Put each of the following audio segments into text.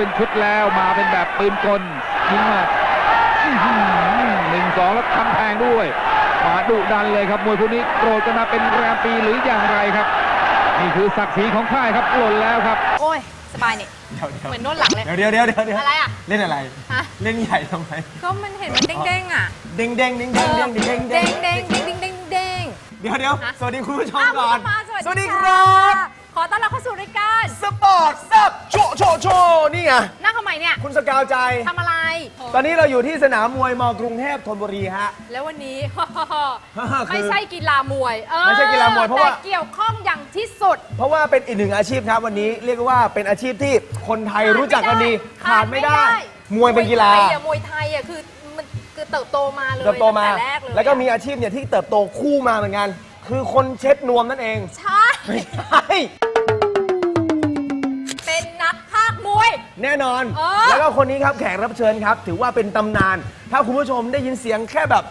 เป็นชุดแล้วมาเป็นแบบปืนกลยิงมาอื้อหือหนึ่งสองแล้วทำแทงด้วยมาดุดันเลยครับมวยคู่นี้โกรธกันมาเป็นแรมปีหรืออย่างไรครับ นี่คือศักดิ์ศรีของค่ายครับหล่นแล้วครับ โอ้ยสบายนี่เหมือนโน่นหลังเลย เดี๋ยวเดี๋ยวเดี๋ยวเดี๋ยวอะไรอะ เล่นอะไรฮะเล่นใหญ่ทำไม ก็มันเห็นมันเด้งๆอะ เด้งเด้งเด้งเด้งเด้งเด้งเด้เด้งงเด้งเด้งเด้งเด้งเดี๋ยวเดี๋ยวฮะสวัสดีคุณผู้ชมอ้าวก่อนคุณมาสวัสสวัสดีดีคค่ะรับ ขอต้อนรับเข้าสู่รายการสปอร์ตซับโชว์โชว์โชว์นี่ไงนั่งทำไมเนี่ยคุณสกาวใจ ทำอะไร ตอนนี้เราอยู่ที่สนามมวยมกรุงเทพธนบุรีฮะ แล้ววันนี้คือไม่ใช่กีฬามวยเออไม่ใช่กีฬามวยเพราะว่า แต่เกี่ยวข้องอย่างที่สุด เพราะว่าเป็นอีกหนึ่งอาชีพครับวันนี้เรียกว่าเป็นอาชีพที่คนไทยรู้จักกันดีขาดไม่ได้ มวยเป็นกีฬา มวยไทยอะมวยไทยอะคือมันคือเติบโตมาเลยเติบโตมางแรกเลยแล้วก็มีอาชีพเนี่ยที่เติบโตคู่มาเหมือนกัน คือคนเช็ดนวมนั่นเอง ใช่ ไม่ใช่เป็นนักภาคมวย แน่นอน เออ แล้วก็คนนี้ครับแขกรับเชิญครับ ถือว่าเป็นตำนาน ถ้าคุณผู้ชมได้ยินเสียงแค่แบบ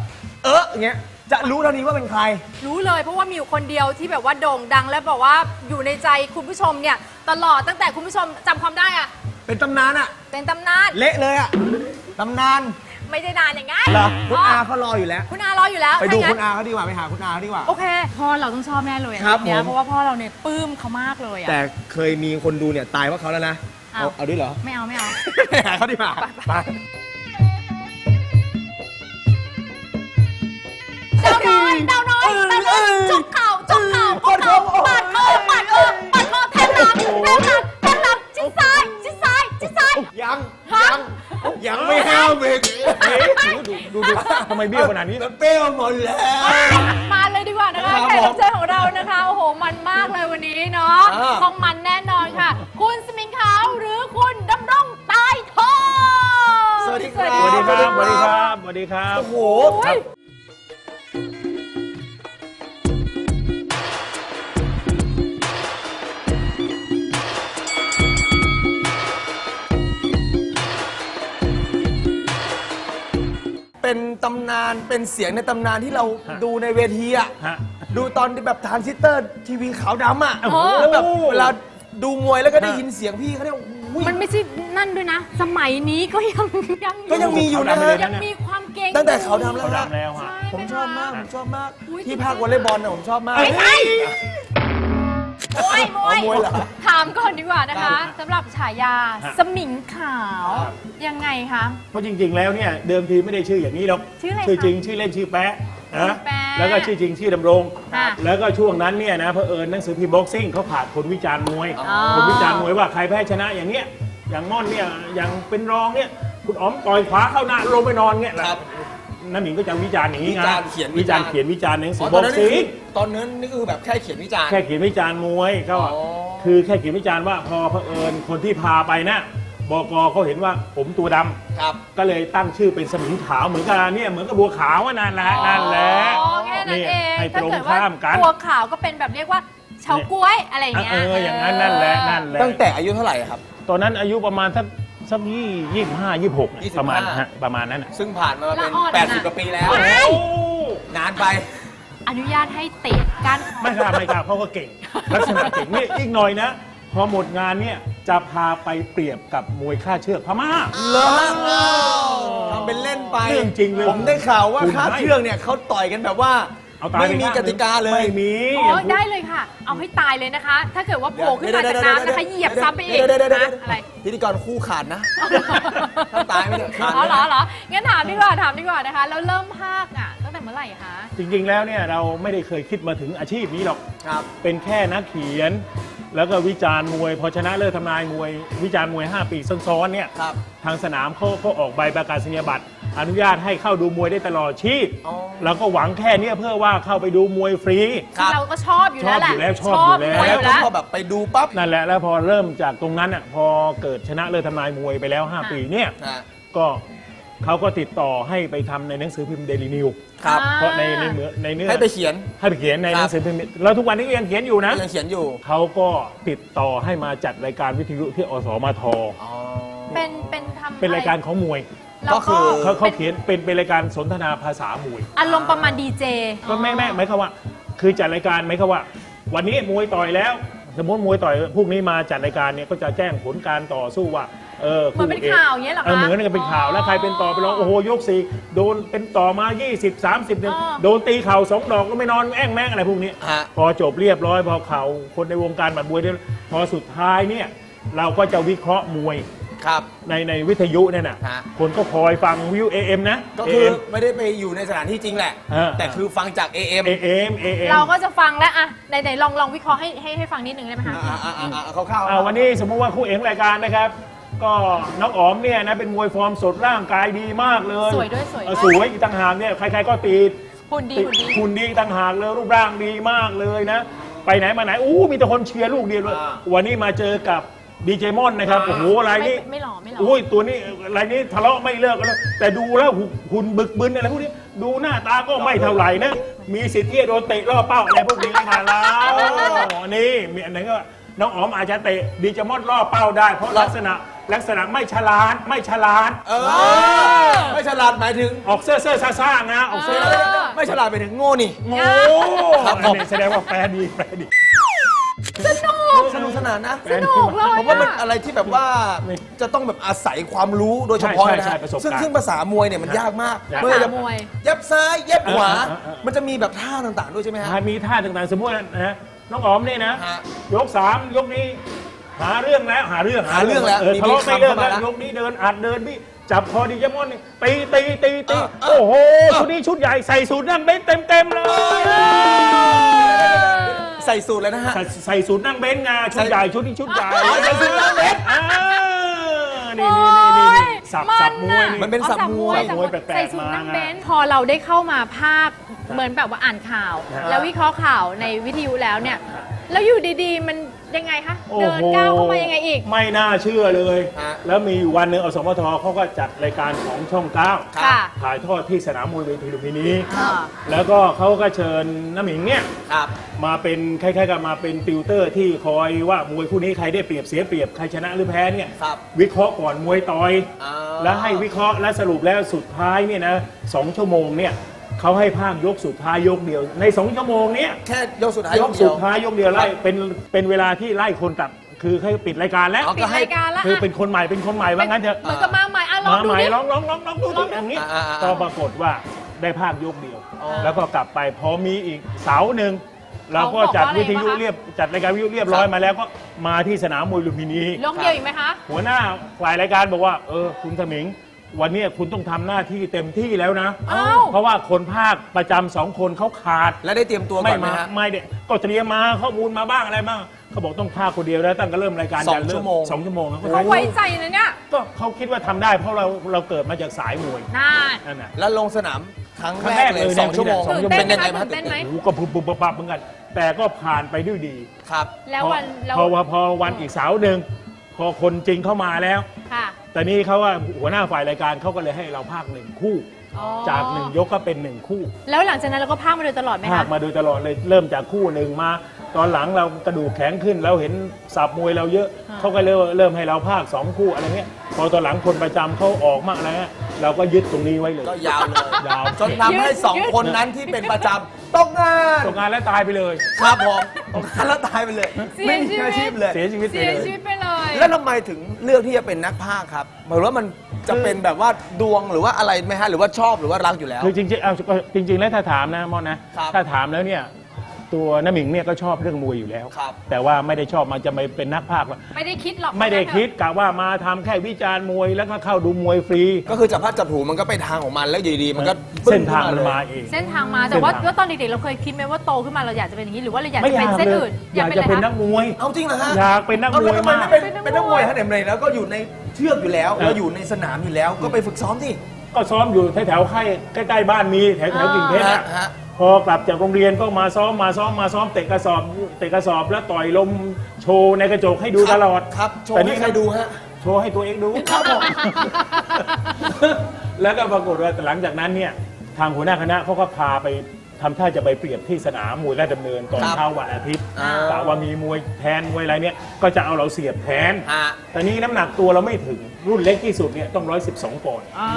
เอออย่างเงี้ยจะรู้เท่านี้ว่าเป็นใคร รู้เลยเพราะว่ามีอยู่คนเดียวที่แบบว่าโด่งดังและบอกว่าอยู่ในใจคุณผู้ชมเนี่ย ตลอดตั้งแต่คุณผู้ชมจำความได้อะเป็นตำนานอะเป็นตำนาน เละเลยอะตำนาน ไม่ได้นานอย่างงั้นเหรอคุณพ่อาเขารออยู่แล้ว คุณอารออยู่แล้วไปดูถ้างั้น คุณอาเขาดีกว่าไปหาคุณอาเขาดีกว่า โอเค พ่อเราต้องชอบแน่เลยอะครับเนี่ยผม เพราะว่าพ่อเราเนี่ยปลื้มเขามากเลยอะแต่เคยมีคนดูเนี่ยตายเพราะเขาแล้วนะ เอาอ้าวเอาด้วยเหรอ ไม่เอาไม่เอา ไปหาเขาดีกว่าไปเจ้าน้อยเจ้าน้อยเจ้าน้อยจกเข่าจกเข่าปาดคอปาดคอปาดคอปาดคอแทงหลังแทงหลังแทงหลังจิ้ซ้ายจิ้ซ้ายจิ้ซ้ายยังฮะยัง ยังไม่ห้ามอีกดูดูดูทำไมเบี้ยวขนาดนี้มันเปรี้ยวหมดแล้ว มาเลยดีกว่านะคะครับแขกรับเชิญของเรานะคะ โอ้โห มันมากเลยวันนี้เนาะอ่าต้องมันแน่นอนค่ะ คุณสมิงขาวหรือคุณดำรงตายทองสวัสดีครับ สวัสดีครับ สวัสดีครับ สวัสดีครับ โอ้โห เป็นตำนานเป็นเสียงในตำนานที่เราฮะดูในเวทีอะฮะ ดูตอนที่แบบทรานซิสเตอร์ทีวีขาวดำอะโอ้โห แล้วแบบเวลาดูมวยแล้วก็ได้ยินเสียงพี่เขาเนี่ยโอ้โหมันไม่ใช่นั่นด้วยนะ สมัยนี้ก็ยังยังก็ยังมีอยู่นะ ขาวดำไปเลยยังมีความเก่งตั้งแต่ขาวดำแล้วเขาฮะดำแล้วฮะใช่ผมชอบมาก ผมชอบมาก อุ๊ย ที่ภาควอลเลย์บอลนะผมชอบมากไม่ใช่ มวยมวยอ๋อมวยเหรอ ถามก่อนดีกว่านะคะสำหรับฉายาฮะ สมิงขาวยังไงคะ เพราะจริง ๆ แล้วเนี่ยเดิมทีไม่ได้ชื่ออย่างนี้หรอกชื่ออะไรคะชื่อจริงชื่อเล่นชื่อแป๊ะนะแป๊ะแล้วก็ชื่อจริงชื่อดำรงค่ะ แล้วก็ช่วงนั้นเนี่ยนะเผอิญหนังสือพิมพ์บ็อกซิ่งเขาขาดคนวิจารณ์มวยอ๋อคนวิจารณ์มวยว่าใครแพ้ชนะอย่างเนี้ยอย่างม่อนเนี่ยอย่างเป็นรองเนี่ยคุณอ๋อมต่อยขวาเข้าหน้าลงไปนอนเงี้ยครับ น้ำหนิงก็จะวิจารณ์อย่างนี้ไงวิจารณ์เขียนวิวิจาจารรณ์ ณ์เขียนวิจารณ์ในหนังสือ๋ออตบ็อนอกนั้นซิ่คืงอตอนนั้นนี่คือแบบแค่เขียนวิจารณ์ แค่เขียนวิจารณ์มวยก็อ๋อ คือแค่เขียนวิจารณ์ว่าพอเผอิญคนที่พาไปนะบกเขาเห็นว่าผมตัวดำครับ ก็เลยตั้งชื่อเป็นสมิงขาวเหมือนกับเนี่ยเหมือนกับบัวขาวอะนั่นแหละนั่นแหละ อ๋อแค่นั้นเองให้ตถ้ารงเกิดว่าข้ามกันตัวขาวก็เป็นแบบเรียกว่าเฉาก้วยอะไรอย่างเงี้ย เอออย่างนั้นนั่นแหละนั่นแหละ ตั้งแต่อายุเท่าไหร่ครับ ตอนนั้นอายุประมาณสัก สักยี่ยี่ห้ายี่หก25 ประมาณฮะประมาณนั้นน่ะซึ่งผ่านมาเป็น ละอ่อนนะ80 กว่าปีแล้วว้ายนานไป อนุญาตให้เตะก้านคอ ไม่กล้าไม่กล้าเพราะว่าเก่ง ลักษณะเก่งนี่อีกหน่อยนะ พอหมดงานเนี่ยจะพาไปเปรียบกับมวยค่าเชือกพม่าเหรอทำเป็นเล่นไปเรื่องจริงเลยผมได้ข่าวว่าคุณค่าให้ เชือกเนี่ยเขาต่อยกันแบบว่า เอาตายไม่ปมีข้างกติกาเลย ไม่มีโอ้ยได้เลยค่ะ เอาให้ตายเลยนะคะ ถ้าเกิดว่าโผล่ขึ้นมาจากน้ำนะคะเหยียบซ้ำไปอีกเดี๋ยวเดี๋ยวเดี๋ยวนะอะไรพิธีกรคู่ขาดนะถ้าตายไม่ได้ขาดอ๋อเหรอเหรองั้นถามดีกว่าถามดีกว่านะคะแล้วเริ่มภาคอะตั้งแต่เมื่อไหร่คะจริง ๆ แล้วเนี่ยเราไม่ได้เคยคิดมาถึงอาชีพนี้หรอกครับเป็นแค่นักเขียน แล้วก็วิจารณ์มวย พอชนะเลิศทำนายมวย วิจารณ์มวย 5 ปีซ้อนๆเนี่ยครับทางสนามเขาเขาออกใบประกาศนียบัตร อนุญาตให้เข้าดูมวยได้ตลอดชีพอ๋อเราก็หวังแค่เนี้ยเพื่อว่าเข้าไปดูมวยฟรี ครับเราก็ชอบอยู่แล้วแหละชอบอยู่แล้วชอบอยู่แล้ว มวยแล้อวยู่แล้ว พอแบบไปดูปั๊บนั่นแหละแล้วพอเริ่มจากตรงนั้นอะพอเกิดชนะเลิศทำนายมวยไปแล้ว5ปีเนี่ยอ่าก็เขาก็ติดต่อให้ไปทำในหนังสือพิมพ์เดลินิวครับ อ่า เพราะในในเนื้อในเนื้อให้ไปเขียน ให้ไปเขียนในครับหนังสือพิมพ์แล้วทุกวันนี้ก็ยังเขียนอยู่นะยังเขียนอยู่เขาก็ติดต่อให้มาจัดรายการวิทยุที่อสมท อ๋อ เป็นเป็นทำเป็นรายการของมวย แล้วก็คือ เขาเขาเขียนเป็นเป็นรายการสนทนาภาษามวย อารมณ์ประมาณดีเจ ก็ไม่ไม่หมายความว่า คือจัดรายการหมายความว่า วันนี้มวยต่อยแล้ว สมมติมวยต่อยพวกนี้มาจัดรายการเนี่ยก็จะแจ้งผลการต่อสู้ว่าเออเหมือนเป็นข่าวอย่างเงี้ยเหรอคะเหมือนกันเป็นข่าวแล้วใครเป็นต่อไปรองโอ้โหยกสี่โดนเป็นต่อมา 20 30เนี่ยอ๋อ โดนตีเข่าสองดอกก็ไม่นอนแอ้งแม่งอะไรพวกนี้ ฮะ พอจบเรียบร้อยพอเข่าคนในวงการบัดมวยเนี่ยพอสุดท้ายเนี่ยเราก็จะวิเคราะห์มวย ครับในในวิทยุเนี่ยนะฮะ คนก็คอยฟังวิว AM นะ ก็คือ AM ไม่ได้ไปอยู่ในสถานที่จริงแหละ เออ แต่คือฟังจาก AM AM AM เราก็จะฟังแล้วอะไหนๆลองลองวิเคราะห์ให้ให้ให้ฟังนิดนึงได้ไหมคะ อ่าอ่าอ่าอ่าเขาเข้าอ่าวันนี้สมมุติว่าคู่เอกรายการนะครับ ก็น้องอ๋อมเนี่ยนะเป็นมวยฟอร์มสดร่างกายดีมากเลยสวยด้วยสวยด้วย เออสวยอีกต่างหากเนี่ยใครๆก็ตีหุ่นดีติหุ่นดีหุ่นดีอีกต่างหากเลยรูปร่างดีมากเลยนะ ไปไหนมาไหนอู้มีแต่คนเชียร์ลูกเดียวเลยอ่า วันนี้มาเจอกับ ดีเจมอนนะครับโอ้โหรายนี้ไม่ไม่หล่อไม่หล่ออุ้ยตัวนี้รายนี้ทะเลาะไม่เลิกกันแล้วแต่ดูแล้วหุ่นหุ่นบึกบึนอะไรพวกนี้ดูหน้าตาก็ไม่เท่าไหร่นะมีสิทธิ์ที่จะโดนเตะล่อเป้าอะไรพวกนี้มาแล้วนี่มีอันไหนก็น้องอ๋อมอาจจะเตะดีเจมอนล่อเป้าได้ เพราะลักษณะลักษณะไม่ฉลาดไม่ฉลาดเออไม่ฉลาดหมายถึงออกเสื้อเสื้อซ่าๆนะออกเสื้อเออไม่ฉลาดหมายถึงโง่นี่โง่ครับผมอันนี้แสดงว่าแปลดีแปลดีสนุ กสนานนะสนุกเลยผมว่ามันอะไรที่แบบว่านี่จะต้องแบบอาศัยความรู้โดยเฉพาะใช่นะใช่ฮะประสบการณ์ซึ่งซึ่งภาษามวยเนี่ยมันยากมากยากไว่าจะภาษามวยเย็บซ้ายเย็บขวาเออเออเออมันจะมีแบบท่าต่างๆด้วยใช่ไหมฮะอ่ามีท่าต่างๆสมมตินะฮะน้องอ๋อมนี่นะฮะยกสามยกนี้ หาเรื่องแล้วหาเรื่องหาเรื่องแล้วเออมีทะเลาะมีไม่คำเลิกเข้ามาแล้วแล้วยกนี้เดินอัดเดินพี่ จับคอดีเจมอนนี่ตีตีตีตีเออเออโอ้โหชุดนี้ชุดใหญ่ใส่สูทนั่งเบนซ์เต็มเต็มๆเลยใส่สูตรเลยนะฮะใส่ใส่สูทนั่งเบนซ์ไงชุดใส่ใหญ่ชุดนี้ชุดใหญ่อ๋อใส่สูทนั่งเบนซ์อ่านี่นี่นี่นี่นี่สับสับมวยมันเป็นอ๋อสับมวย สับมวยแปลกๆใส่สูทมานั่งเบนซ์พอเราได้เข้ามาภาคเหมือนแบบว่าอ่านข่าว ฮะ แล้ววิเคราะห์ข่าวในวิทยุแล้วเนี่ย แล้วอยู่ดีๆ มัน ยังไงคะ โอ้โหเดินก้าวเข้ามายังไงอีก ไม่น่าเชื่อเลย ฮะ แล้วมีอยู่วันหนึ่งอสมทเขาก็จัดรายการของช่องเก้าค่ะ ถ่ายทอดที่สนามมวยเวทีลุมพินีอ่า แล้วก็เขาก็เชิญน้ำหมิงเนี่ย ครับ มาเป็นคล้ายๆกับมาเป็นติวเตอร์ที่คอยว่ามวยคู่นี้ใครได้เปรียบเสียเปรียบใครชนะหรือแพ้เนี่ยครับวิเคราะห์ก่อนมวยต่อย อ่า แล้วให้วิเคราะห์และสรุปแล้วสุดท้ายเนี่ยนะสองชั่วโมงเนี่ย เขาให้ภาคยกสุดท้ายยกเดียว ในสองชั่วโมงเนี้ยแค่ยกสุดท้ายยยกกเดีสุยวดท้ายยกเดียวไล่เป็นเป็นเวลาที่ไล่คนกลับ คือให้ปิดรายการแล้วเอาปิดรายการแล้วคืออะเป็นคนใหม่เป็นคนใหม่ว่างั้นเถอะเหมือนกับมาใหม่อะลองมาดูใหม่ดิ ลองลองลองลองดูลดิองดูอย่างนี้อ่าอ่าอ่าก็ปรากฏว่าได้ภาคยกเดียวอ๋อแล้วก็กลับไปพอมีอีกเสาร์หนึ่งเราก็จัดวิทยุเรียบจัดรายการวิทยุเรียบร้อยมาแล้วก็มาที่สนามมวยลุมพินีลองเดียวอีกไหมคะ หัวหน้าฝ่ายรายการบอกว่าเออคุณสมิง วันนี้คุณต้องทำหน้าที่เต็มที่แล้วนะ อ้าว เพราะว่าคนภาคประจำสองคนเขาขาด แล้วได้เตรียมตัวก่ไม่อนไหมมาฮะ ไม่เด็ก็เตรียมมาข้อมูลมาบ้างอะไรบ้างเขาบอกต้องภาคคนเดียวแล้วตั้งแต่เริ่มรายการสองยันเริ่ชั่วโมง สองชั่วโมงแล้วก็เขาไว้ใจนะเนี่ยก็เขาคิดว่าทำได้เพราะเราเราเกิดมาจากสายมวยน่านั่นน่ะ แล้วลงสนามครั้งครั้งแรแรกกเลเลยยสองชั่วโมงสองชั่วโมงเป็นยังไงบ้างตื่นเต้นไหม โอ้โหก็ปุ๊บปุ๊บปั๊บปั๊บเหมือนกัน แต่ก็ผ่านไปด้วยดีครับ แล้ววันแล้วพอพอพอวันอีกเสาร์หนึ่งพอคนจริงเข้ามาแล้ว ค่ะ แต่นี่เขาว่าหัวหน้าฝ่ายรายการเขาก็เลยให้เราภาคหนึ่งคู่ อ๋อจากหนึ่งยกก็เป็นหนึ่งคู่ แล้วหลังจากนั้นเราก็พากมาโดยตลอดไหมภาคะ คมาโดยตลอดเลยเริ่มจากคู่หนึ่งมา ตอนหลังเรากระดูกแข็งขึ้น เราเห็นสับมวยเราเยอะอ่า เขาก็เริ่มเริ่มให้เราภาคสองคู่อะไรเงี้ยพอตอนหลังคนประจำเขาออกมากอะไรเงี้ยเราก็ยึดตรงนี้ไว้เลยก็ยาวเลย ยาวจนทำให้สองคนนั้นที่เป็นประจำตกงานตกงานแล้วตายไปเลย ครับผมตกงานแล้วตายไปเลยเสียไม่มีชีวิตอาชีพเลย เสียชีวิตไปเสียเลย ชีวิตไปเลย แล้วทำไมถึงเลือกที่จะเป็นนักพากย์ครับหมายว่ามันจะเป็นแบบว่าดวงหรือว่าอะไรไหมฮะหรือว่าชอบหรือว่ารักอยู่แล้ว คือจริงๆเอาจริง ๆ แล้วถ้าถามนะมอนนะ ครับ ถ้าถามแล้วเนี่ย ตัวน้ำหมิงเนี่ยก็ชอบเรื่องมวยอยู่แล้ว ครับ แต่ว่าไม่ได้ชอบมาจะไม่เป็นนักพากย์หรอกไม่ได้คิดหรอกไม่ได้คิดกะว่ามาทำแค่วิจารณ์มวยแล้วก็เข้าดูมวยฟรี ก็คือจับพลัดจับผลูมันก็ไปทางของมันแล้วอยู่ดีๆมันก็เส้นทางมันปึ้มาขึ้เอง เส้นทางมาแต่ว่าเส้นทางว่าตอนเด็กๆเราเคยคิดไหมว่าโตขึ้นมาเราอยากจะเป็นอย่างนี้หรือว่าเราอยากไม่จะอเป็นยากเส้นเลยอื่นอยากเป็นจะอะไรเป็นคะนักมวย เอาจริงเหรอฮะอยากเป็นนักเอามแล้ววยทำไมมาก ไม่เป็นเป็นนักมวย ฮะเดมเลยแล้วก็อยู่ในเชือกอยู่แล้วเออเราอยู่ในสนามอยู่แล้วก็ไปฝึกซ้อมที่ก็ซ้อมอยู่แถวๆค่ายใกล้ๆบ้านมีแถวๆกิ่งเพชรฮะอะฮะ พอกลับจากโรงเรียนก็มาซ้อมมาซ้อมมาซ้อมเตะกระสอบเตะกระสอบแล้วต่อยลมโชว์ในกระจกให้ดูตลอดครับโชว์แต่ให้ใครดูฮะ โชว์ให้ตัวเองดูครับผม แล้วก็ปรากฏว่าหลังจากนั้นเนี่ยทางหัวหน้าคณะเขาก็พาไป ทำท่าจะไปเปรียบที่สนามมวยราชดำเนินตอนครับเช้าวันอาทิตย์อ่ากะว่ามีมวยแทนมวยอะไรเนี่ยก็จะเอาเราเสียบแทนฮะ แต่นี้น้ำหนักตัวเราไม่ถึงรุ่นเล็กที่สุดเนี่ยต้อง 112ปอนด์อ๋อ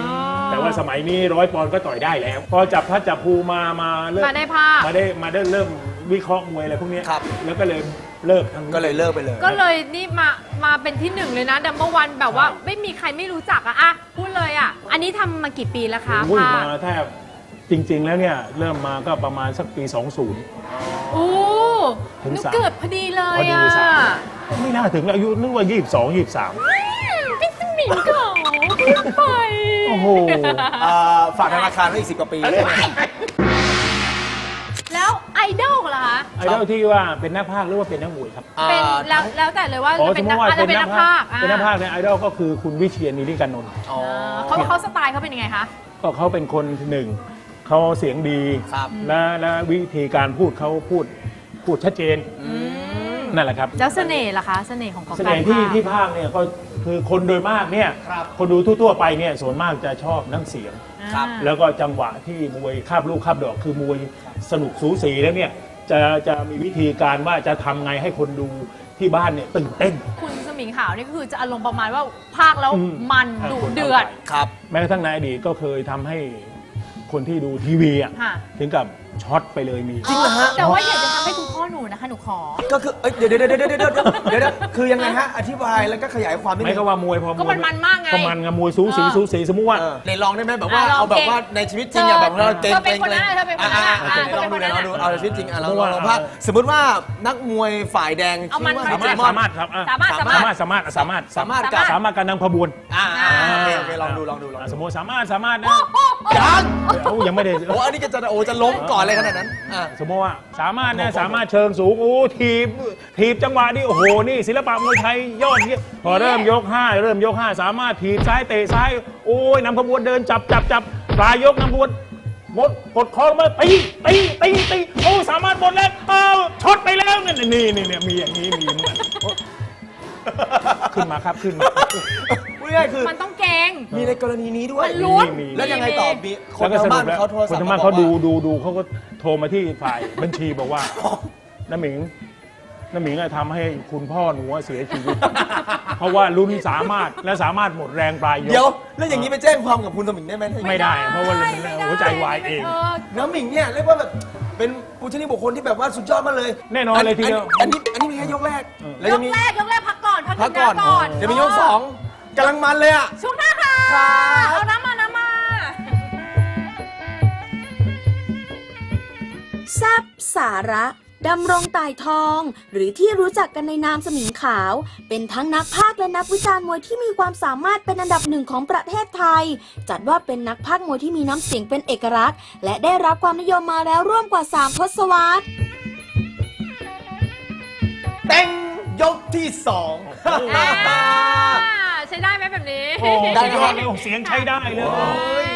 แต่ว่าสมัยนี้ร้อยปอนด์ก็ต่อยได้แล้ว พอจับพัดจับภูมามาเริ่มมาได้ภาคมาได้มาได้เริ่มวิเคราะห์มวยอะไรพวกเนี้ยครับ แล้วก็เลยเลิกทั้งก็เลยเลิกไปเลย ก็เลยนี่มามาเป็นที่หนึ่งเลยนะดัมเบิลวันแบบว่าไม่มีใครไม่รู้จักอะอะพูดเลยอะอันนี้ทำมากี่ปีแล้วคะโอ้ยผ้ามาแทบ จริง ๆ แล้วเนี่ยเริ่มมาก็ประมาณสักปี 20 โอ้ถึงหนูสาม เกิดพอดีเลพอยดีอะสามไม่น่าถึงอายุนึกว่า 22 23 พี่สมิงเก่าพี่ไป โอ้โหอ่าฝากธนาคารไว้อีกสิบกว่าปีใช่ไหมครับแล้วไอดอลเหรอคะไอดอลที่ว่าเป็นนักพากย์หรือว่าเป็นนักมวยครับเป็นอ่าแล้วแล้วแต่เลยว่าอ๋อจะสเป็มนมนักติว่าอาจจะเป็นเป็นนันักกพาพากกย์เป็นนักพากย์เนี่ยไอดอลก็คือคุณวิเชียรนิริกันนนท์อ๋อเขาเขาสไตล์เขาเป็นยังไงคะ ก็เขาเป็นคนหนึ่ง เขาเสียงดีครับ และและวิธีการพูดเขาพูดพูดชัดเจนนั่นแหละครับแล้วเสน่ห์ล่ะคะเสน่ห์ของเขาเสน่ห์ที่การพากย์ที่ภาคเนี่ยก็คือคนโดยมากเนี่ยครับคนดูทั่วๆไปเนี่ยส่วนมากจะชอบน้ำเสียงครับอ่าแล้วก็จังหวะที่มวยคาบลูกคาบดอกคือมวยสนุกสูสีแล้วเนี่ยจะจะมีวิธีการว่าจะทำไงให้คนดูที่บ้านเนี่ยตื่นเต้น คุณสมิงขาวนี่ก็คือจะอารมณ์ประมาณว่าพากย์แล้วอืมมันให้ดุคนเดือดข้าใจครับ แม้กระทั่งในอดีตก็เคยทำให้ คนที่ดูทีวีอะ ถึงกับช็อตไปเลยมี จริงเหรอฮะ แต่ว่าอยากจะทำให้คุณพ่อหนูนะคะ หนูขอ ก็คือเอ้ยเดี๋ยวเดี๋ยวเดี๋ยวเดี๋ยวเดี๋ยวเดี๋ยวคือยังไงฮะ อธิบายแล้วก็ขยายความไม่นึงก็ว่ามวยพอก็มันมันมากไงก็มันไงมวยสูสีสูสีสมมุติว่า เออในลองได้ไหมแบบว่าเอาแบบว่าในชีวิตจริงอย่าแบบเราเก่งเเป็นคนนั้าเธอเป็นคนหน้าลองดูเป็นะนลคอนงหาดูเอาชีวิตจริงอะลองลองเราะาภาพสมมติว่านักมวยฝ่ายแดงที่สามารถสามารถครับสามารถสามารถ สามารถสามารถสามารถกับ สามารถการนำขบวนอะโอเคลองดูลองดูลองสมมติสามารถสามารถนะ ยังเอ้ายังไม่ได้ โอ้อันนี้ก็จะโอ้จะล้มก่อนเลยขนาดนั้นอะ สมมติว่าสามารถนะสามารถเชิงสูงโอ้ทีบทีบจังหวะนี่โอ้โหนี่ศิลปะมวยไทยยอดเยี่ยมพอเริ่มยก5เริ่มยก5สามารถทีบซ้ายเตะซ้ายโอ้ยนำขบวนเดินจับจับจับปลายยกนำขบวนหมดกดคอมาตีตีตีตีโอ้สามารถหมดแล้วเอ้าช็อตไปแล้วนี่นี่นี่เนี่ยมีอย่างนี้มีเหมือนโอ้ ขึ้นมาครับขึ้นมา พูดง่ายๆคือ มันต้องเก่งมีในกรณีนี้ด้วย มันลุ้นมีมี แล้วยังไงต่อมีคแล้นวก็ทางสรุบ้านปแล้วเขาโทรคศัพนท์ทางมาบ้านบอเขากดูว่าดูดูเขาก็โทรมาที่ฝ่ายบัญชีบอกว่าน้าหมิงอะทำให้คุณพ่อทำให้คุณพ่อหนูอะเสียชีวิต เพราะว่าลุ้นสามารถและสามารถหมดแรงปลายยกเดี๋ยว แล้วอย่างนี้ไปแจ้งความกับคุณสมิงได้ไหมไม่ได้ เพราะว่าไม่มันได้หัวใจวายเอง น้ำหมิงเนี่ยเรียกว่าแบบเป็นผู้ชนิดบุคคลที่แบบว่าสุดยอดมากเลยแน่นอนเลยทีเดียว อันนี้อันนี้มีแค่ยกแรก แล้วยจะกมี แรกยกแรกพักก่อน พักพักกินก่อนน้ำก่อนเดี๋ยวมียกสองกำลังมันเลยอะ ช่วงหน้าค่ะ ครับ เอาน้ำมาน้ำมา แซบสาระดำรงต่ายทอง หรือที่รู้จักกันในนามสมิงขาว เป็นทั้งนักพากย์และนักวิจารณ์มวยที่มีความสามารถเป็นอันดับหนึ่งของประเทศไทย จัดว่าเป็นนักพากย์มวยที่มีน้ำเสียงเป็นเอกลักษณ์ และได้รับความนิยมมาแล้วร่วมกว่า 3 ทศวรรษ เต็ง ยกที่สองอ่าใช้ได้ไหมแบบนี้ได้ได้คครัรับบเสียงใช้ได้เลย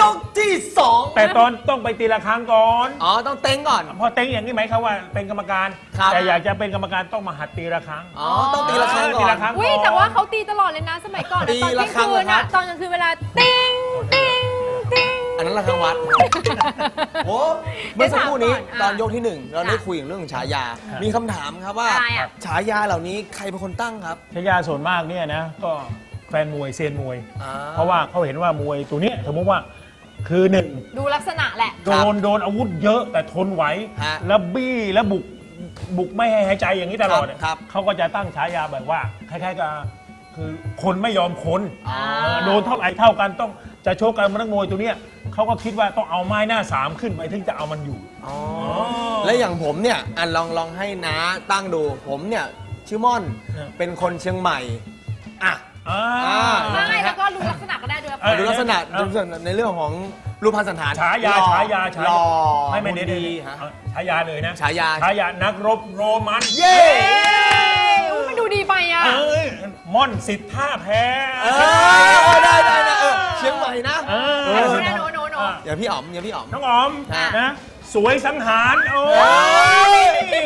ยกที่สองแต่ตอนต้องไปตีละครั้งก่อน อ๋อ ต้องเต็งก่อน พอเต็งอย่างนี้ไหมครับว่าเป็นกรรมการ ครับ แต่อยากจะเป็นกรรมการต้องมาหัดตีละครั้งอ๋อ ต้องตีละครั้งก่ตีอน ละครั้งอุ้ยแต่ว่าเขาตีตลอดเลยนะ สมัยก่อนตีนะตอนละเที่ยงครั้งคืนเหรอครันะบ ตอนกลางคืนเวลาติ้งติ้งติ้ง อันนั้นละครั้งวัดโอ้เมื่อสักครู่นี้เดี๋ยวถามก่อนตอนยกที่หนึ่งเราได้จ้ะคุยถึงเรื่องของฉายาครับมีคำถามครับว่า อะไรอะฉายาเหล่านี้ใครเป็นคนตั้งครับชายาส่วนมากเนี่ยนะก็แฟนมวยเซียนมวย อ่าเพราะว่าเขาเห็นว่ามวยตัวเนี้ยสมมติว่าคือหนึ่งดูลักษณะแหละ โดนโดนอาวุธเยอะแต่ทนไหวฮะ แล้วบี้แล้วบุกบุกไม่ให้หายใจอย่างนี้ตลอดครับเขาก็จะตั้งฉายาแบบว่าคล้ายๆกับคือคนไม่ยอมคน อ่าเออโดนเท่าไหร่เท่ากันต้องจะโชกกันมันนักมวยตัวเนี้ย เขาก็คิดว่าต้องเอาไม้หน้าสามขึ้นไปถึงจะเอามันอยู่อ๋อและอย่างผมเนี่ยอันลองลองให้น้าตั้งดู ผมเนี่ยชื่อม่อนครับเป็นคนเชียงใหม่อะอ่าอ่าไม่แล้วก็ดูลักษณะก็ได้ด้วยเออดูลักษณะเออดูลักษณะในเรื่องของรูปพรรณสันฐานฉายาหล่อฉายาฉายาหล่อไม่ไม่หุ่นเดี๋ยวดีเดี๋ยวฮะเอาฉายาเลยนะฉายาฉายานักรบโรมันเย้อุ๊ยมันดูดีไปอะเอ้ยม่อนสิทธาแพ้เออได้ได้ได้เออเชียงใหม่นะเออเออโนโนโนโนอย่างพี่อ๋อมอย่างพี่อ๋อม น้องอ๋อมค่ะ นะ สวยสังหาร โอ้ย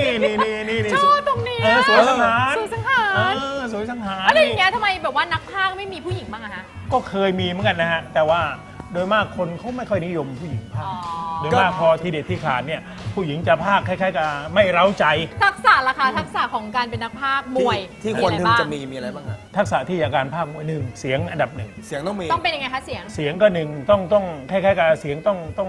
นี่นี่นี่นี่ชอบตรงนี้เออสวยสังหารสวยสังหารเออสวยสังหารอะไรอย่างเงี้ยทำไมแบบว่านักพากย์ไม่มีผู้หญิงบ้างอะฮะ ก็เคยมีเหมือนกันนะฮะ แต่ว่าโดยมากคนเขาไม่ค่อยนิยมผู้หญิงภาอ๋คอโดยมากพอทีเด็ดที่ขาดเนี่ย ผู้หญิงจะภาคคล้ายๆกับไม่เร้าใจ ทักษะล่ะคะทักษะของการเป็นนักพากย์มวยที่ที่ควรอที่ไรบ้างจะมีมีอะไรบ้างอะ ทักษะที่อาการภาคมวยหนึ่งเสียงอันดับหนึ่งเสียงต้องมี ต้องเป็นยังไงคะเสียง เสียงก็หนึ่งต้องต้องคล้ายๆกับเสียงต้องต้อง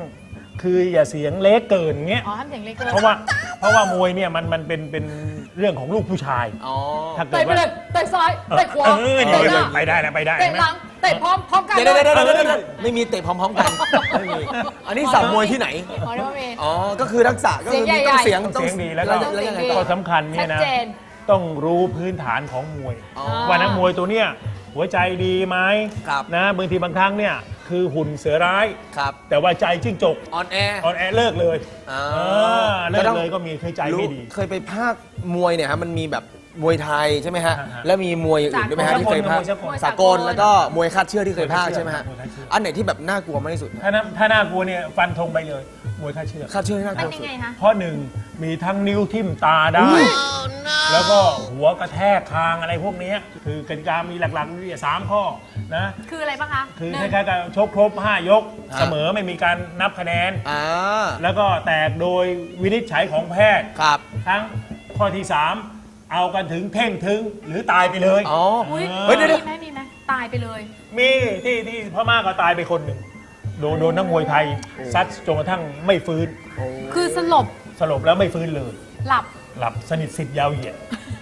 คืออย่าเสียงเล็กเกินเงี้ย อ๋อห้ามเสียงเล็กเกินเพราะว่าเพราะว่ามวยเนี่ยมันมันเป็นเป็นเรื่องของลูกผู้ชาย อ๋อ ถ้าเกิเตะดไปว่าเลยเตะซ้ายเตะขวาเออนี่เตะหน้าไปได้แล้วไปได้เตะเห็นไหมหลังเตะพร้อมพร้อมกันเดี๋ยวเลเดี๋ยยวเดี๋ยวเดี๋ยวเดี๋ยวไม่มีเตะพร้อมๆกันไม่มีอันนี้สับมวยที่ไหน อ๋อเดี๋ยวมีอ๋อ ก็คือทักษะก็คือมีเสียงใหญ่ๆต้องเสียงต้องเสียงดีแล้วก็แล้วยังไงเสียงดีต่ข้ออสำคัญเนี่ยนะชัดเจน ต้องรู้พื้นฐานของมวย อ๋อ ว่านักมวยตัวเนี้ยหัวใจดีไหมครับ นะบางทีบางครั้งเนี่ยคือหุ่นเสือร้าย ครับแต่ว่าใจจิ้งจกออนแอร์ ออนแอร์เลิกเลยอ่าเออเลิกเลยก็มีเคยใจไม่ดีเคยไปภาคมวยเนี่ยฮะมันมีแบบ มวยไทยใช่ไหมฮะฮะฮะ แล้วมีมวยอย่างอื่นด้วยไหมฮะสากลที่เคยภาคมวยสากลสากลแล้วก็มวยคาดเชือกที่เคยภาคมวยคาดเชือกใช่ไหมฮะมวยคาดเชือกอันไหนที่แบบน่ากลัวมากที่สุดฮะถ้าน่าถ้าน่ากลัวเนี่ยฟันธงไปเลยมวยค่าเชือกคาดเชือกที่น่ากมันลัวยัสุงด ไงคะ เพราะหนึ่งมีทั้งนิ้วทิ่มตาได้ แล้วก็หัวกระแทกคางอะไรพวกเนี้ยคือกติกามีหลักๆมีสามข้อนะ คืออะไรบ้างคะคือหคนึ่งล้ายๆกับชกครบ 5 ยกฮะเสมอไม่มีการนับคะแนน อ่าแล้วก็แตกโดยวินิจฉัยของแพทย์ ครับ ทั้งข้อที่ 3 เอากันถึงเพ่งถึงหรือตายไปเลย อ๋อ อุ้ยเฮ้ยเดี๋ยว มีไหมมีไหมตายไปเลย มีที่ที่พม่าก็ตายไปคนหนึ่งโดนโดนนักมวยไทยซัดจนกระทั่งไม่ฟื้น คือสลบสลบแล้วไม่ฟื้นเลย หลับ หลับสนิทสิทธิ์ยาวเหยียด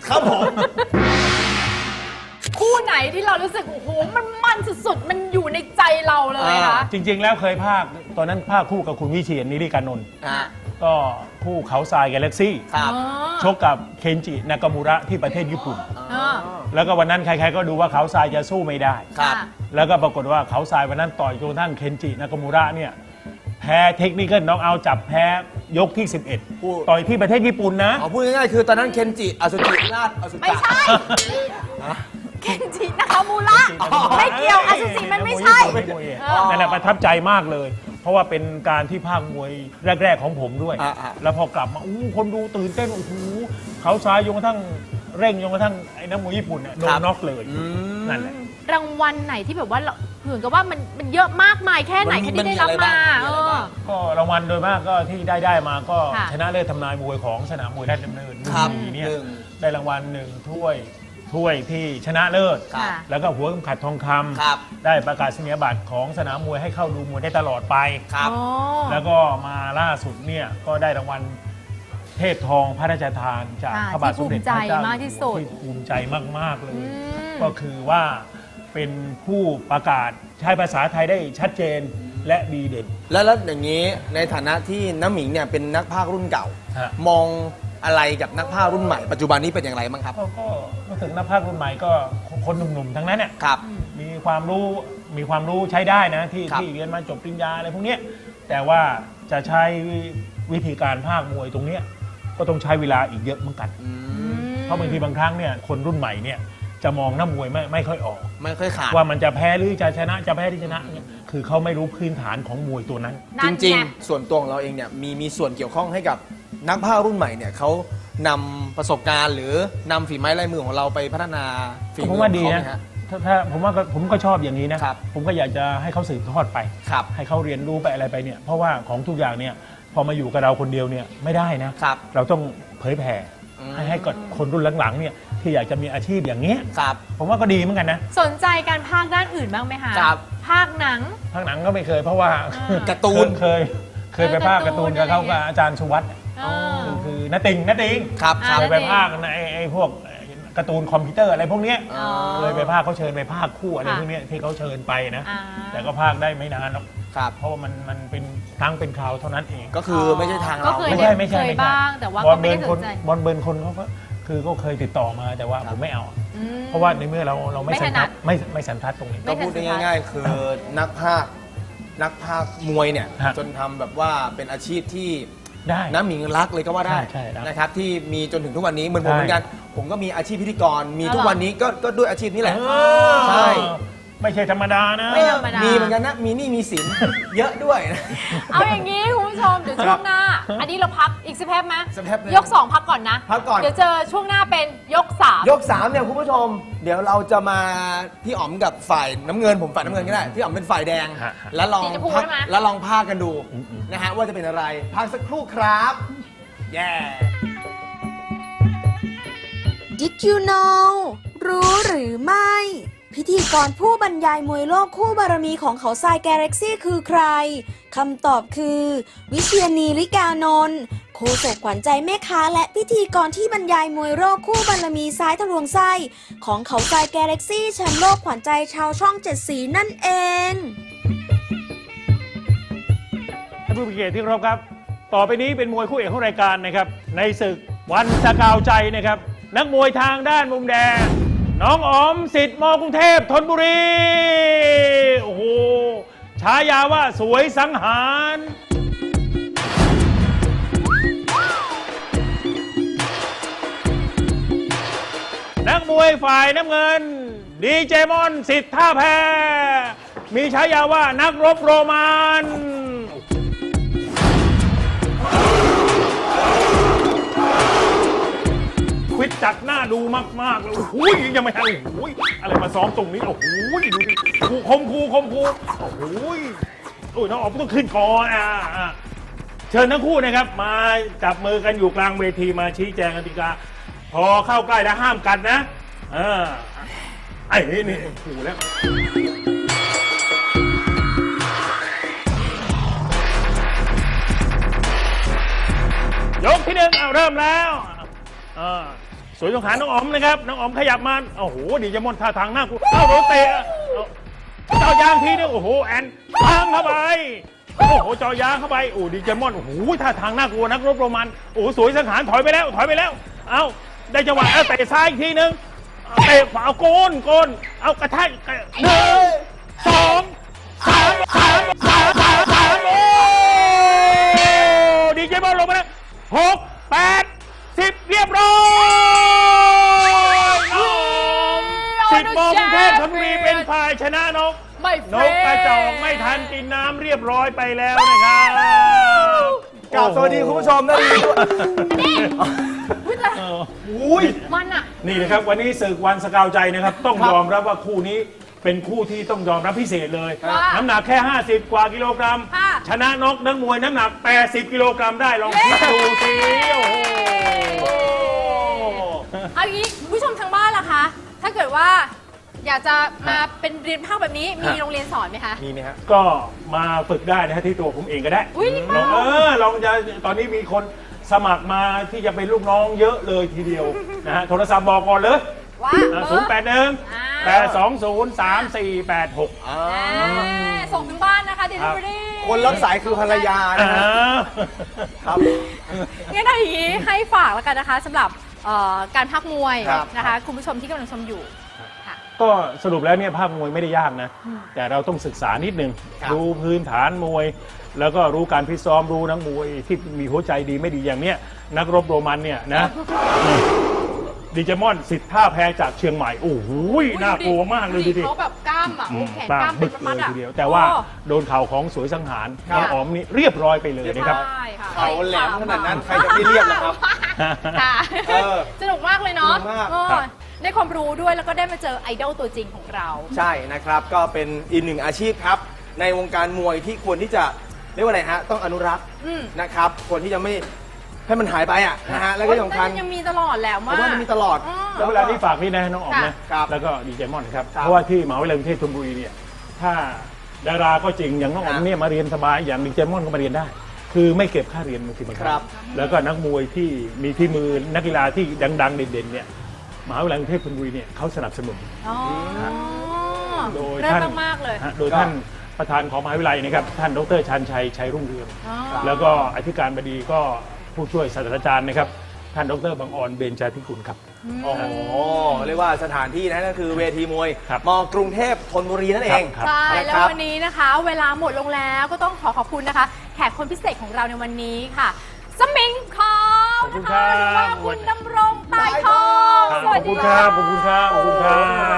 ครับผม คู่ไหนที่เรารู้สึก โอ้โห มันมันสุดๆ มันอยู่ในใจเราเลยคะ จริง ๆ แล้วเคยภาค ตอนนั้นภาคคู่กับคุณวิเชียรนิริกานนท์อะ ก็คู่เขาทรายกาแล็กซี่ครับอ๋อชกกับเคนจินากามูระที่ประเทศญี่ปุ่นเออแล้วก็วันนั้นใครๆก็ดูว่าเขาทรายจะสู้ไม่ได้ ครับค่ะแล้วก็ปรากฏว่าเขาทรายวันนั้นต่อยจนกระทั่งเคนจินากามูระเนี่ยแพ้เทคนิคน้องเอาจับแพ้ยกที่โอ้11 ต่อยที่ประเทศญี่ปุ่นนะอ๋อพูดง่ายๆคือตอนนั้นเคนจิอสุจิราชอสุไม่จะใช่เคนจินามูระไม่เกี่ยวอสุจิมันไม่ใช่ไม่มวยเออนั่นแหละประทับใจมากเลย เพราะว่าเป็นการที่ภาคมวยแรก ๆ ของผมด้วย อ่าอ่า แล้วพอกลับมาอู้คนดูตื่นเต้นโอ้โหเขาซ้ายจนกระทั่งเร่งจนกระทั่งไอ้นักมวยญี่ปุ่นเนี่ยโดนน็อกเลยอืมนั่นแหละ รางวัลไหนที่แบบว่าเราเหมือนกับว่ามันมันเยอะมากมายแค่ไหนมันมีแค่ที่ได้รับมันมีอะไรมาบ้างมีเออะไรอ บ้าง ก็รางวัลโดยมากก็ที่ได้ได้มาก็ค่ะ ชนะเลิศทำนายมวยของสนามมวยราชดำเนินครับปีเนี่ยหนึ่ง ได้รางวัลหนึ่งถ้วย ถ้วยที่ชนะเลิศ ครับค่ะแล้วก็หัวเข็มขัดทองคำครับ ได้ประกาศนียบัตรของสนามมวยให้เข้าดูมวยได้ตลอดไป ครับ อ๋อ แล้วก็มาล่าสุดเนี่ยก็ได้รางวัลเทพทองพระราชทานจากค่ะพระบาทสมเด็จพระเจ้าที่ภูมิใจมากที่สุดที่ภูมิใจมาก ๆ เลย อืม ก็คือว่าเป็นผู้ประกาศใช้ภาษาไทยได้ชัดเจนและดีเด่น แล้วแล้วอย่างนี้ในฐานะที่น้ำหมิงเนี่ยเป็นนักพากย์รุ่นเก่า ฮะ มอง อะไรกับนักพากย์รุ่นใหม่ปัจจุบันนี้เป็นอย่างไรบ้างครับก็ก็รู้สึกนักภาครุ่นใหม่ก็คนหนุ่มๆ ทั้งนั้นเนี่ยครับ มีความรู้มีความรู้ใช้ได้นะที่ครับ ที่เรียนมาจบปริญญาอะไรพวกเนี้ยแต่ว่าจะใช้วิธีการภาคมวยตรงเนี้ยก็ต้องใช้เวลาอีกเยอะเหมือนกัน เพราะบางทีบางครั้งเนี่ยคนรุ่นใหม่เนี่ยจะมองนักมวยไม่ไม่ค่อยออก ไม่ค่อยขาด ว่ามันจะแพ้หรือจะชนะจะแพ้หรือชนะเนี่ยคือเขาไม่รู้พื้นฐานของมวยตัวนั้น จนั่นริงไๆส่วนตัวของเราเองเนี่ยมีมีส่วนเกี่ยวข้องให้กับ นักพากย์รุ่นใหม่เนี่ยเขานำประสบการณ์หรือนำฝีไม้ลายมือของเราไปพัฒนาฝีผมมือว่าของดีเขาไหมนะฮะ ถ้าถ้าผมว่าก็ผมก็ชอบอย่างนี้นะ ครับ ผมก็อยากจะให้เขาสืบทอดไป ครับให้เขาเรียนรู้ไปอะไรไปเนี่ย เพราะว่าของทุกอย่างเนี่ยพอมาอยู่กับเราคนเดียวเนี่ยไม่ได้นะ ครับ เราต้องเผยแผ่อืม ให้ให้กับคนรุ่นหลังๆเนี่ยที่อยากจะมีอาชีพอย่างเนี้ย ครับ ผมว่าก็ดีเหมือนกันนะสนใจการพากย์ด้านอื่นบ้างไหมคะครับ ภาคหนัง ภาคหนังก็ไม่เคยเพราะว่าอ่าการ์ตูน เคยเคยไปภาคการ์ตูนกับเขากับอาจารย์สุวัสด์ เออคือคือนาติงนาติงครับอ่าครับ เคยไปภาคในไอ้ไอ้พวกการ์ตูนคอมพิวเตอร์อะไรพวกเนี้ยอ๋อ เคยไปภาคเขาเชิญไปภาคคู่อะไรค่ะพวกเนี้ยที่เขาเชิญไปนะ อ่า แต่ก็ภาคได้ไม่นานหรอกครับ เพราะว่ามันมันเป็นครั้งเป็นคราวเท่านั้นเอง ก็คือไม่ใช่ทางก็เรา เคยไม่ได้ใช่ไม่ใช่เคยไม่ใช่บ้างแต่ว่าบอก็ลไม่เบิได้ร์นสคนนใจ บอลเบิร์นคนเขาก็คือก็เคยติดต่อมาแต่ว่าผมไม่เอาอืมเพราะว่าในเมื่อเราเราไม่ไม่สัถนนัทัดดไม่ไม่สันทัดตรงนี้ไม่ก็พูดได้ง่าย ๆ คือนักพากย์นักพากย์มวยเนี่ย ฮะจนทำแบบว่าเป็นอาชีพที่ ได้น้ำหมิงรักเลยก็ว่าได้ใช่ใช่รักนะครับที่มีจนถึงทุกวันนี้เหมือนผมใช่ เหมือนกัน ผมก็มีอาชีพพิธีกรมีอ๋อทุกวันนี้ก็ก็ด้วยอาชีพนี้แหละเออใช่ ไม่ใช่ธรรมดานะ ไม่ธรรมดามี เหมือนกันนะ มีหนี่มีสิน เยอะด้วยนะ เอาอย่างนี้คุณผู้ชมเดี๋ยวช่วงหน้า อันนี้เราพักอีกสักแป๊บไหมสักแป๊บหนึ่งยกสองพักก่อนนะพักก่อน เดี๋ยวเจอช่วงหน้าเป็นยกสามยกสามเนี่ยคุณผู้ชม เดี๋ยวเราจะมาพี่อ๋อมกับฝ่ายน้ำเงินผมฝ่ายน้ำเงินก็ได้พี่อ๋อมเป็นฝ่ายแดง ฮะฮะแล้วลองสีชมพูพักได้ไหมแล้วลองพากกันดูอืมอืมนะฮะว่าจะเป็นอะไรพักสักครู่ครับแย่ Did you know รู้หรือไม่ พิธีกรผู้บรรยายมวยโลกคู่บารมีของเขาทรายแกาแล็กซี่คือใคร คำตอบคือ วิเชียรนีลิกานนท์โคศกขวัญใจแม่ค้าและพิธีกรที่บรรยายมวยโรคคู่บรรมีซ้ายทะลวงไส้ของเขาทรายแกเล็กซี่แชมป์โลกขวัญใจชาวช่องเจ็ดสีนั่นเองท่านผู้มีเกียรติที่เคารพครับ ต่อไปนี้เป็นมวยคู่เอกของรายการนะครับ ในศึกวันสกาวใจนะครับ นักมวยทางด้านมุมแดง น้องอ๋อมสิทธิ์มกรุงเทพธนบุรี โอ้โหฉายาว่าสวยสังหาร นักมวยฝ่ายน้ำเงิน ดีเจมอนสิทธิ์ท่าแพ มีฉายาว่านักรบโรมัน วิดจัดหน้าดูมากๆเลยโอ้โหยังไม่ทันโอ้โหอะไรมาซ้อมตรงนี้โอ้โหดูดิครูคมครูคมครูโอ้โหโอ้ยน้องออกต้องขึ้นก่อนอะอะเชิญทั้งคู่นะครับ มาจับมือกันอยู่กลางเวทีมาชี้แจงกติกาพอเข้าใกล้แล้วห้ามกันนะเออไอ้นี่นี่ขู่แล้วยกที่หนึ่งเอาเริ่มแล้วอ่า สวยสงขาน้องอ๋อมนะครับ น้องอ๋อมขยับมาโอ้โหดีจะมอนท่าทางหน้ากูเอาโดนเตะเอาเจายางทีนึงโอ้โหแอนพังเข้าไปโอ้โหเจอยางเข้าไปโอ้ดีเจมอนโอ้โหท่าทางน่ากลัวนักรบโรมันโอ้สวยสังหารถอยไปแล้ว ถอยไปแล้ว เอ้าได้จังหวะเอาเตะซ้ายอีกทีนึงเอาเตะขวาเอาโกนโกนเอากระแทกกระหนึ่งสองสามสามสามสามสามโอ้ดีเจมอนลงมาแล้วหกแปดสิบเรียบร้อย ชนะนก ไม่นกกระจอกไม่ทันกินน้ำเรียบร้อยไปแล้วนะครับกราบสวัสดีคุณผู้ชมนะดีด้วยเอออุ้ย มันอะนี่นะครับวันนี้ศึกวันสกาวใจนะครับ ต้องยอมรับว่าคู่นี้เป็นคู่ที่ต้องยอมรับพิเศษเลย ว่าน้ำหนักแค่ 50 กว่ากิโลกรัม ค่ะ ชนะนกนักมวยน้ำหนัก 80 กิโลกรัมได้ลองคิดดูสิโอ้โห เอางี้คุณผู้ชมทางบ้านล่ะคะ ถ้าเกิดว่า อยากจะมาเป็นเรียนภาคแบบนี้มีโรงเรียนสอนไหมคะ มีไหมฮะก็มาฝึกได้นะฮะที่ตัวผมเองก็ได้อุ๊ยลองเออลองจะตอนนี้มีคนสมัครมาที่จะเป็นลูกน้องเยอะเลยทีเดียวนะฮะโทรศัพท์บอกก่อนเลยว่าศูนย์แปดหนึ่งอ่าแปดสองศูนย์สามสี่แปดหกอ่าส่งถึงบ้านนะคะเดลิเวอรี่คนรับสายคือภรรยานะฮะครับ งั้นเอาอย่างนี้ให้ฝากแล้วกันนะคะสำหรับเอ่อการพักมวยครับ นะคะ คุณผู้ชมที่กำลังชมอยู่ค่ะ ก็สรุปแล้วเนี่ยภาพมวยไม่ได้ยากนะ แต่เราต้องศึกษานิดนึงครับรู้พื้นฐานมวย แล้วก็รู้การพิตซ้อมรู้นักมวยที่มีหัวใจดีไม่ดีอย่างเนี้ยนักรบโรมันเนี่ยนะนี่ดิเจมอนสิทธิ์ท่าแพจากเชียงใหม่โอ้โหน่ากลัวมากเลยทีเดียวเขาแบบกล้ามอะอืโอ้มแขนบ้ากล้ามบึเป็นกมัเลดยอะทีเดียว แต่ว่าโอ้โดนเข่าของสวยสังหารครับน้องอ๋อมนี่เรียบร้อยไปเลยนะครับใช่ค่ะเขาแหลมขนาดนั้นใครจะไม่เรียบล่ะครับค่ะเออสนุกมากเลยเนาะ สนุกมากเออครับได้ความรู้ด้วยแล้วก็ได้มาเจอไอดอลตัวจริงของเรา ใช่นะครับ ก็เป็นอีกหนึ่งอาชีพครับ ในวงการมวยที่ควรที่จะเรียกว่าอะไรฮะ ต้องอนุรักษ์อืม นะครับควรที่จะไม่ให้มันหายไปอะนะฮะแล้วก็ที่สำคัญมันยังมีตลอดแหล้วผมว่ามันมีตลอดแล้วเวลานี้ฝากนี่นะน้องอ๋อมนะครับแล้วก็ดีเจมอนครับ ครับเพราะว่าที่มหาวิทยาลัยกรุงเทพธนบุรีเนี่ยถ้าดาราก็จริงอย่างน้องอ๋อมครับเนี่ยมาเรียนสบายอย่างดีเจมอนก็มาเรียนได้ คือไม่เก็บค่าเรียนบางทีบางคครัรั้บงแล้วก็นักมวยที่มีที่มือนักกีฬาที่ดัง ๆ เด่นๆเนี่ย มหาวิทยาลัยกรุงเทพธนบุรีเนี่ยเขาสนับสนุน อ๋อโดยเริ่ท่านมมากๆเลย ฮะโดยท่านประธานของมหาวิทยาลัยนะครับท่านดรชันชัยชัยรุ่งเรือง อ๋อ แล้วก็อธิการบดีก็ผู้ช่วยศาสตราจารย์นะครับ ท่านดรบังออนเบญจาธิกุลครับ โอ้โหเรียกว่าสถานที่นะนั่นคือเวทีมวยครับ มกรุงเทพธนบุรีนั่นเอง ครับ ใช่ นะแล้ควรับวันนี้นะคะ เวลาหมดลงแล้วก็ต้องขอขอบคุณนะคะ แขกคนพิเศษของเราในวันนี้ค่ะ สมิงคองขอบคุณนะครัคะบหรือว่าคุณดำรงตายทองครับส ขวัอสบดีคุณครับ ขอบคุณครับ ขอบคุณครั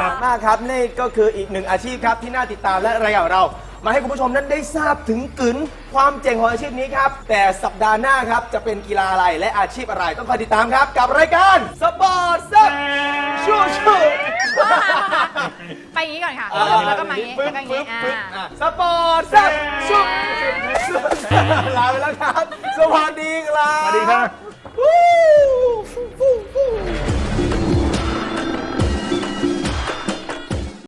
บ มากครับนี่ก็คืออีกหนึ่งอาชีพครับที่น่าติดตามและรายการเรา มาให้คุณผู้ชมนั้นได้ทราบถึงกึนความเจ๋งของอาชีพนี้ครับ แต่สัปดาห์หน้าครับจะเป็นกีฬาอะไรและอาชีพอะไรต้องคอยติดตามครับ กับรายการสปอร์ตเซ็ตชูชูไปอย่างนี้ก่อนค่ะอ่าแล้วก็มาอย่างนี้ปึ๊แล้วบก็อย่างปึ๊นี้บปึ๊บอ่าอะสปอร์ตเซ็ตชูลาไปแล้วครับ สวัสดีครับ สวัสดีครับ